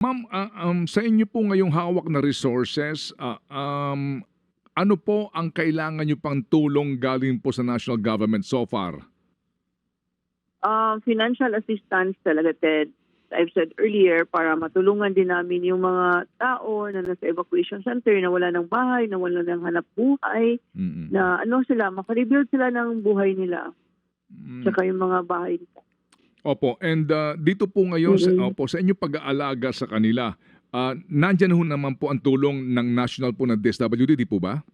Ma'am, ah, um, sa inyo po ngayong hawak na resources, ah, um, ano po ang kailangan nyo pang tulong galing po sa national government so far? Uh, financial assistance talaga, Ted. I've said earlier, para matulungan din namin yung mga tao na nasa evacuation center, na wala ng bahay, na wala ng hanap buhay, Mm-mm. na ano sila, makarebuild sila ng buhay nila, Mm. tsaka yung mga bahay nila. Opo, and ah, dito po ngayon, sa, Mhm. opo, sa inyo pag-aalaga sa kanila, ah, nandyan ho naman po ang tulong ng national po ng DSWD, di po ba?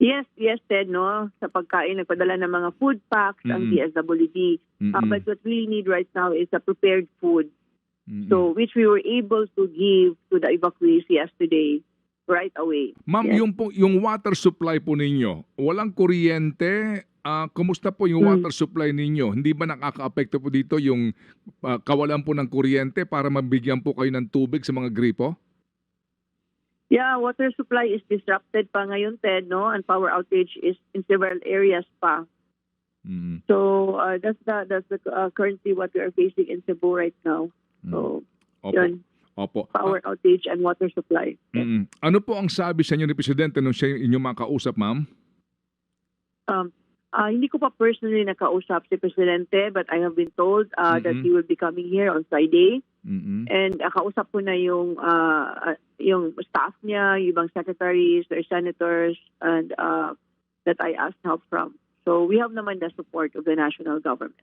Yes, yes, Ted, no? Sa pagkain, nagpadala ng mga food packs ang Mm. DSWD. Uh, Mm-mm. but what we need right now is a prepared food. Mm-mm. So, which we were able to give to the evacuees yesterday, right away. Ma'am, Yes. yung, po, yung water supply po ninyo, walang kuryente, ah, kumusta po yung Mm. water supply ninyo? Hindi ba nakaka-apekto po dito yung ah, kawalan po ng kuryente para mabigyan po kayo ng tubig sa mga gripo? Yeah, water supply is disrupted pa ngayon, Ted, no? And power outage is in several areas pa. Mm. So, uh, that's the, that's the, uh, currently what we are facing in Cebu right now. Mm. So, Opo. yun, Opo. power outage and water supply. Ah, mm. Ano po ang sabi sa inyo ni Presidente nung siya inyong makausap, ma'am? Um, uh, hindi ko pa personally nakausap si Presidente, but I have been told uh, that Mhm. he will be coming here on Friday. Mm-mm. And uh, kausap ko na yung uh, yung staff niya, yung ibang secretaries, or senators, and uh, that I asked help from. So we have naman the support of the national government.